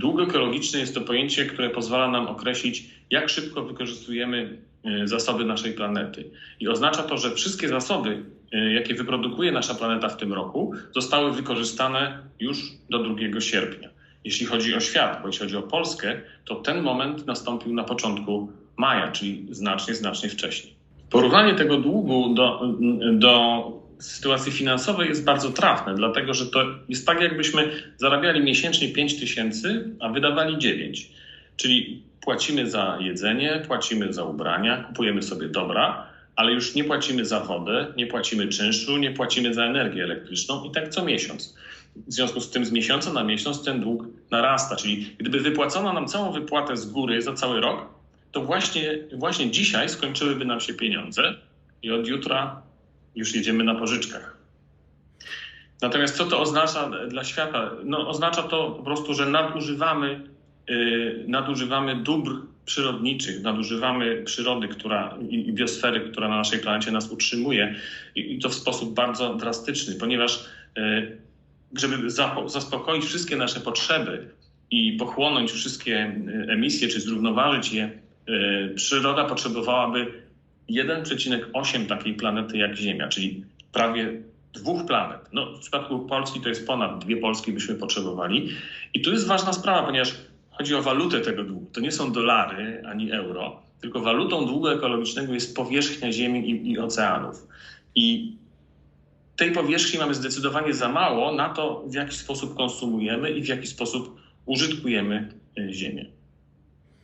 Dług ekologiczny jest to pojęcie, które pozwala nam określić, jak szybko wykorzystujemy e, zasoby naszej planety. I oznacza to, że wszystkie zasoby, e, jakie wyprodukuje nasza planeta w tym roku, zostały wykorzystane już do 2 sierpnia. Jeśli chodzi o świat, bo jeśli chodzi o Polskę, to ten moment nastąpił na początku maja, czyli znacznie, znacznie wcześniej. Porównanie tego długu do, do sytuacji finansowej jest bardzo trafne, dlatego że to jest tak, jakbyśmy zarabiali miesięcznie 5 tysięcy, a wydawali 9. Czyli płacimy za jedzenie, płacimy za ubrania, kupujemy sobie dobra, ale już nie płacimy za wodę, nie płacimy czynszu, nie płacimy za energię elektryczną i tak co miesiąc. W związku z tym z miesiąca na miesiąc ten dług narasta, czyli gdyby wypłacono nam całą wypłatę z góry za cały rok, to właśnie, właśnie dzisiaj skończyłyby nam się pieniądze i od jutra już jedziemy na pożyczkach. Natomiast co to oznacza dla świata? No, oznacza to po prostu, że nadużywamy, yy, nadużywamy dóbr przyrodniczych, nadużywamy przyrody która, i, biosfery, która na naszej planecie nas utrzymuje i, i to w sposób bardzo drastyczny, ponieważ yy, żeby zaspokoić wszystkie nasze potrzeby i pochłonąć wszystkie emisje, czy zrównoważyć je, yy, przyroda potrzebowałaby 1,8 takiej planety jak Ziemia, czyli prawie dwóch planet. No, w przypadku Polski to jest ponad dwie Polski byśmy potrzebowali. I tu jest ważna sprawa, ponieważ chodzi o walutę tego długu. To nie są dolary ani euro, tylko walutą długu ekologicznego jest powierzchnia Ziemi i, i oceanów. I tej powierzchni mamy zdecydowanie za mało na to, w jaki sposób konsumujemy i w jaki sposób użytkujemy Ziemię.